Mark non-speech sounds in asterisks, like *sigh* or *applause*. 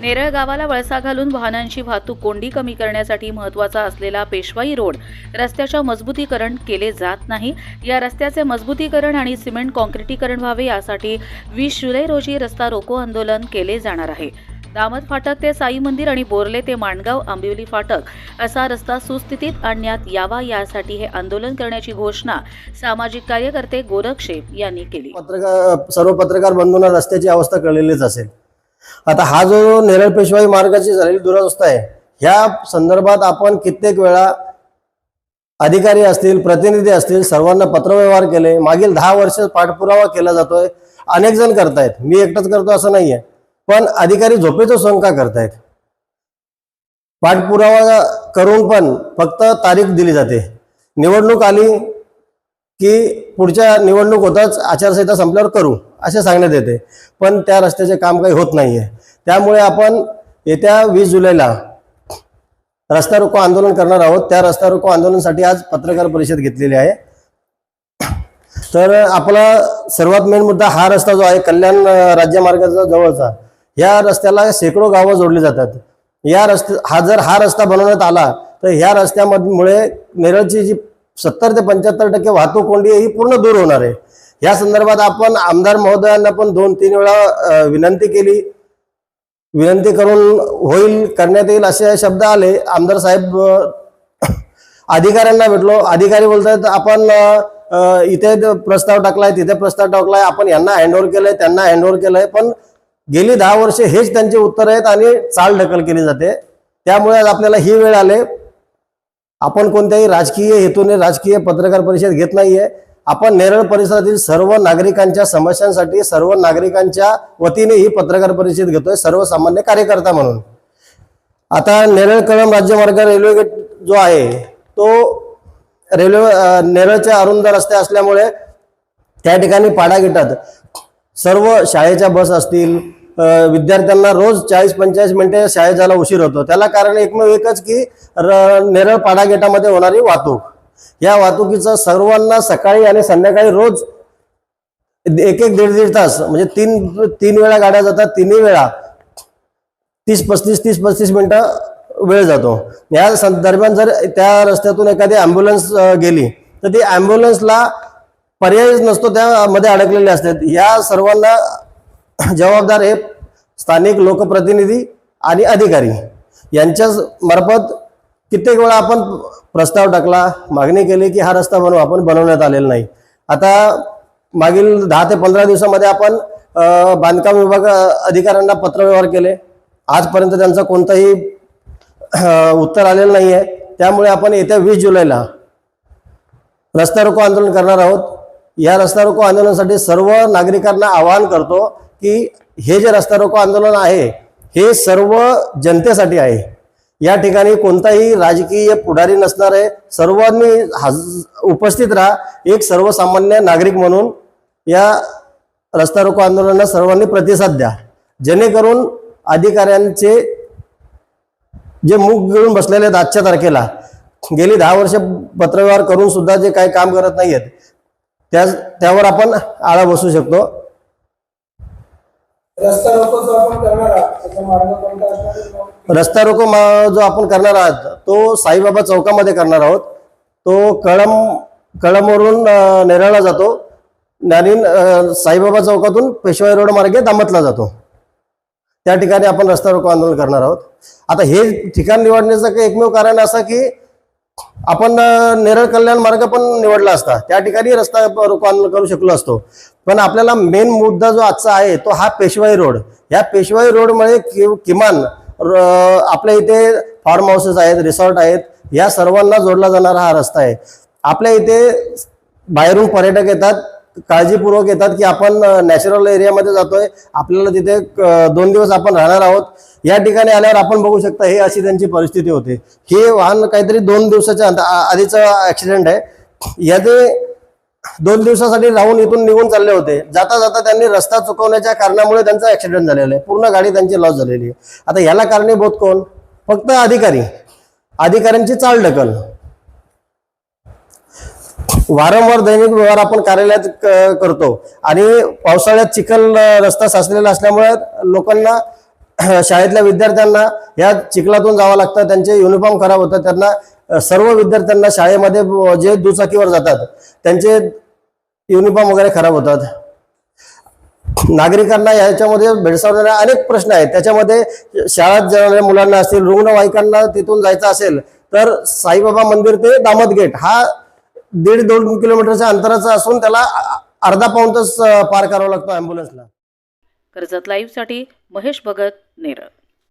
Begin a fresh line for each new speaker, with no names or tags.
नेरळ गावाला वळसा घालून वाहनांची वाहतूक कोंडी कमी करण्यासाठी महत्त्वाचा असलेला पेशवाई रोड रस्त्याच्या मजबूतीकरण केले जात नाही. या रस्त्याचे मजबूतीकरण आणि सिमेंट कॉन्क्रिटीकरण व्हावे यासाठी वीस जुलै रोजी रस्ता रोको आंदोलन केले जाणार आहे. दामत फाटक ते साई मंदिर आणि बोर्ले ते माणगाव आंबिवली फाटक असा रस्ता सुस्थितीत आणण्यात यावा यासाठी हे आंदोलन करण्याची घोषणा सामाजिक कार्यकर्ते गोरक्षेप यांनी केली.
पत्रकार सर्व पत्रकार बंधूंना रस्त्याची अवस्था कळलेलीच असेल. आता हा जो नेरळ पेशवाई मार्गाची झालेली दुरवस्था आहे ह्या संदर्भात आपण कित्येक वेळा अधिकारी असतील प्रतिनिधी असतील सर्वांना पत्रव्यवहार केले. मागील दहा वर्ष पाठपुरावा केला जातोय. अनेक जण करतायत. मी एकटाच करतो असं नाहीये. पण अधिकारी झोपेचं का करतायत? पाठपुरावा करून पण फक्त तारीख दिली जाते. निवडणूक आली की पुढच्या निवडणूक होताच आचारसंहिता संपल्यावर करू असे सांगण्यात येते. पण त्या रस्त्याचे काम काही होत नाहीये. त्यामुळे आपण येत्या वीस जुलैला रस्ता रोको आंदोलन करणार आहोत. त्या रस्ता रोको आंदोलनासाठी आज पत्रकार परिषद घेतलेली आहे. तर आपला सर्वात मेन मुद्दा हा रस्ता जो आहे कल्याण राज्यमार्गाचा जवळचा. या रस्त्याला शेकडो गावं जोडली जातात. या रस्ते हा जर हा रस्ता बनवण्यात आला तर ह्या रस्त्यामुळे नेरळची जी सत्तर ते पंच्याहत्तर टक्के वाहतूक कोंडी ही पूर्ण दूर होणार आहे. या संदर्भात आपण आमदार महोदयांना पण दोन तीन वेळा विनंती केली. विनंती करून होईल करण्यात येईल असे शब्द आले. आमदार साहेब अधिकाऱ्यांना भेटलो. अधिकारी बोलतात आपण इथे प्रस्ताव टाकलाय तिथे प्रस्ताव टाकलाय. आपण यांना हँडओव्हर केलंय त्यांना हँडओव्हर केलंय. पण गेली दहा वर्ष हेच त्यांचे उत्तर आहेत आणि चाल ढकल केली जाते. त्यामुळे आज आपल्याला ही वेळ आले. आपण कोणत्याही राजकीय हेतूने राजकीय पत्रकार परिषद घेत नाहीये. आपण नेरळ परिसरातील सर्व नागरिकांच्या समस्यांसाठी सर्व नागरिकांच्या वतीने ही पत्रकार परिषद घेतोय सर्वसामान्य कार्यकर्ता म्हणून. आता नेरळ कळम राज्यमार्ग रेल्वे गेट जो आहे तो रेल्वे नेरळच्या अरुंद रस्ते असल्यामुळे त्या ठिकाणी पाडा घेतात सर्व शाळेच्या बस असतील विद्यार्थ्यांना रोज चाळीस पंचेचाळीस मिनिटे शाळेत जायला उशीर होतो. त्याला कारण एकमेव एकच की र- नेरळ पाडा गेटामध्ये होणारी वाहतूक. या वाहतुकीचं सर्वांना सकाळी आणि संध्याकाळी रोज एक एक दीड दीड तास म्हणजे तीन तीन वेळा गाड्या जातात तिन्ही वेळा तीस पस्तीस तीस पस्तीस मिनिटं वेळ जातो. या सं- दरम्यान जर त्या रस्त्यातून एखादी ॲम्ब्युलन्स गेली तर ती ॲम्ब्युलन्सला पर्यायच नसतो त्यामध्ये अडकलेले असतात. या सर्वांना जबाबदार हे स्थानिक लोकप्रतिनिधी आणि अधिकारी यांच्या मार्फत कित्येक वेळा आपण प्रस्ताव टाकला मागणी केली की हा रस्ता बनवू आपण बनवण्यात आलेला नाही. आता मागील दहा ते पंधरा दिवसामध्ये आपण बांधकाम विभाग अधिकाऱ्यांना पत्रव्यवहार केले. आजपर्यंत त्यांचा कोणताही उत्तर आलेलं नाही आहे त्यामुळे आपण येत्या वीस जुलैला रस्ता रोको आंदोलन करणार आहोत. या रस्ता रोको आंदोलनासाठी सर्व नागरिकांना आवाहन करतो की हे जे रस्ता रोको आंदोलन आहे हे सर्व जनतेसाठी आहे. या ठिकाणी कोणताही राजकीय पुढारी नसणार आहे. सर्वांनी हज- उपस्थित राहा. एक सर्वसामान्य नागरिक म्हणून या रस्ता रोको आंदोलनाला सर्वांनी प्रतिसाद द्या. जेणेकरून अधिकाऱ्यांचे जे मुख गिळून बसलेले आहेत आजच्या तारखेला गेली दहा वर्ष पत्रव्यवहार करून सुद्धा जे काही काम करत नाही आहेत त्या त्यावर आपण आळा बसू शकतो.
रस्ता रोको जो आपण करणार आहात त्याचा?
रस्ता रोको मा- जो आपण करणार आहात तो साईबाबा चौकामध्ये करणार आहोत. तो कळम कळमवरून नेरळला जातो. अं, साईबाबा चौकातून पेशवाई रोड मार्गे दामतला जातो. त्या ठिकाणी आपण रस्ता रोको आंदोलन करणार आहोत. आता हे ठिकाण निवडण्याचं काही एकमेव कारण असं की आपण नेरळ कल्याण मार्ग पण निवडला असता. त्या ठिकाणी रस्ता रोको आंदोलन करू शकलो असतो. पण आपल्याला मेन मुद्दा जो आजचा आहे तो हा पेशवाई रोड. या पेशवाई रोडमुळे कि- किमान आपल्या इथे फार्म हाऊसेस आहेत रिसॉर्ट आहेत या सर्वांना जोडला जाणारा हा रस्ता आहे. आपल्या इथे बाहेरून पर्यटक येतात काळजीपूर्वक येतात की आपण नॅचरल एरियामध्ये जातोय. आपल्याला तिथे दोन दिवस आपण राहणार आहोत. या ठिकाणी आल्यावर आपण बघू शकता हे अशी त्यांची परिस्थिती होते. हे वाहन काहीतरी दोन दिवसाच्या अंत- आधीचं ऍक्सिडेंट आहे. याचे दोन दिवसासाठी राहून इथून निघून चालले होते जाता जाता त्यांनी रस्ता चुकवण्याच्या कारणामुळे त्यांचा ऍक्सिडेंट झालेला आहे. पूर्ण गाडी त्यांची लॉस झालेली आहे. आता याला कारणीभूत कोण? फक्त अधिकारी. अधिकाऱ्यांची चाल ढकल. वारंवार दैनिक व्यवहार आपण कार्यालयात क- करतो. आणि पावसाळ्यात चिखल रस्ता साचलेला असल्यामुळे लोकांना *clears throat* शाळेतल्या विद्यार्थ्यांना या चिखलातून जावं लागतं. त्यांचे युनिफॉर्म खराब होतात. त्यांना सर्व विद्यार्थ्यांना शाळेमध्ये जे दुचाकीवर जातात त्यांचे युनिफॉर्म वगैरे खराब होतात. नागरिकांना याच्यामध्ये भेडसावणारे अनेक प्रश्न आहेत. त्याच्यामध्ये शाळेत जाणाऱ्या मुलांना असतील रुग्णवाहिकांना तिथून जायचं असेल तर साईबाबा मंदिर ते दामत गेट हा दीड दोन किलोमीटरच्या अंतराचा असून त्याला अर्धा पाऊण तास पार करावा लागतो अँब्युलन्सला
कर्जत लाईव्हसाठी महेश भगत नेरळ.